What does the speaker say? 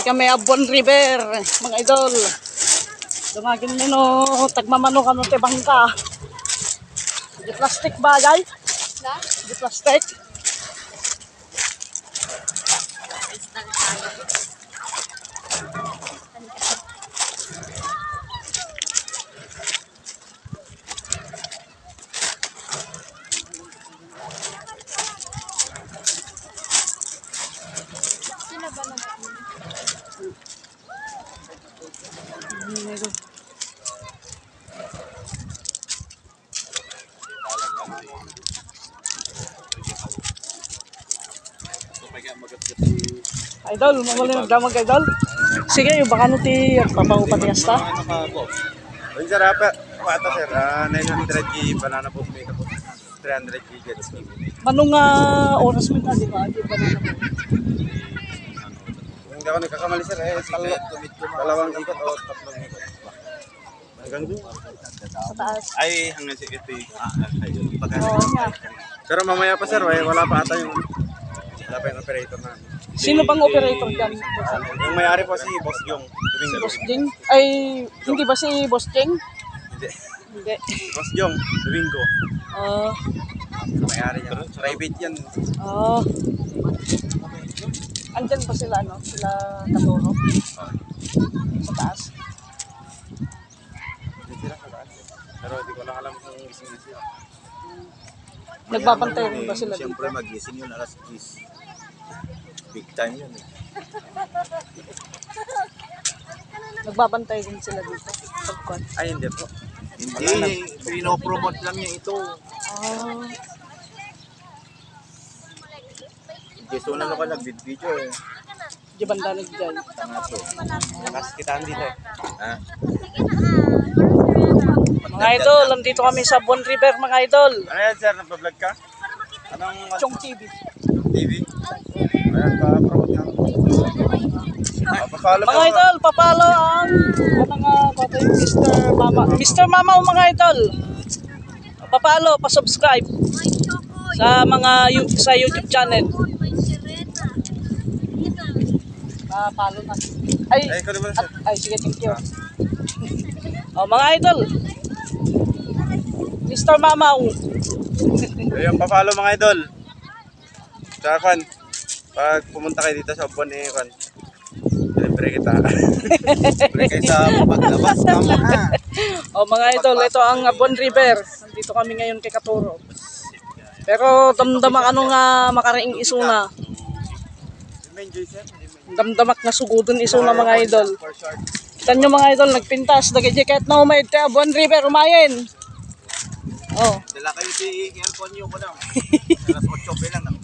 Ay kami Abon River, mga idol. Dumagin mo no, tagmamano ka no, te bangka. Di plastic bagay? Na? Di plastic? Sino ba nag Idol, mamuli nagdamag idol. Sige, yung baka no ti papangupatigas ta. Yun sir, apa, apa sir, ah, 900 G banana boat may kapot. 300 G jet ski. Manong uh, oras mo ta, di ba? Di ba na ako nagkakamali sir, eh, talo, dalawang ikot o tatlong ikot. Hanggang doon. sa taas? Ay, hanggang si ito yung, ah. Oo nga. Pero mamaya pa sir, eh, wala pa ata yung, wala pa yung operator na. Sino bang operator dyan? Yung may-ari po si Boss Jong. Domingo. Boss Jing? Ay, hindi ba si Boss Jing? Hindi. Hindi. Si Boss Jong, Domingo. Ah, Yung may-ari niya. Private yan. ah. Andyan ba sila, no? Sila Katuro? Sa taas? Hindi sila sa taas. Pero hindi ko lang alam kung gising na sila. Nagbabantay rin ba sila dito? Siyempre magising yun alas 10. Big time yun eh. Nagbabantay din sila dito. Pagkwan. Ay, hindi po. Hindi, pinopromote lang niya ito. Ah, Gusto na ako nag-video eh. di banda nagdyan. Tanga to. Kasi kitaan dito eh. Ha? Mga idol, nandito kami sa Bon River, mga idol. Ano yan sir, nagpa-vlog ka? Anong Chong TV. TV? Ayan, pa-promote nga. Ah, Mga idol, papalo ang mga tatay Mr. Mama. Mr. Mama, oh, mga idol. Papalo, pa-subscribe sa mga sa YouTube channel. Papalo na. Ay, Ay, ikaw naman sir. at- ay sige, thank you. oh, mga idol. Mr. Mamaw. Ayun, pa-follow mga idol. Sa Kwan, pag pumunta kayo dito sa Bon eh, Kwan. Libre kita. Siyempre kayo sa paglabas. Tama na. Oh, mga idol, ito ang Bon River. Nandito kami ngayon kay Katuro. Pero damdamak ano nga makaraing isuna. Damdamak na sugudon isuna mga idol. Kita nyo mga idol, nagpintas, nag-jacket na umayad kaya Bon River, umayin. Oh, Dala kayo si aircon nyo ko lang. Alas 8 pa lang.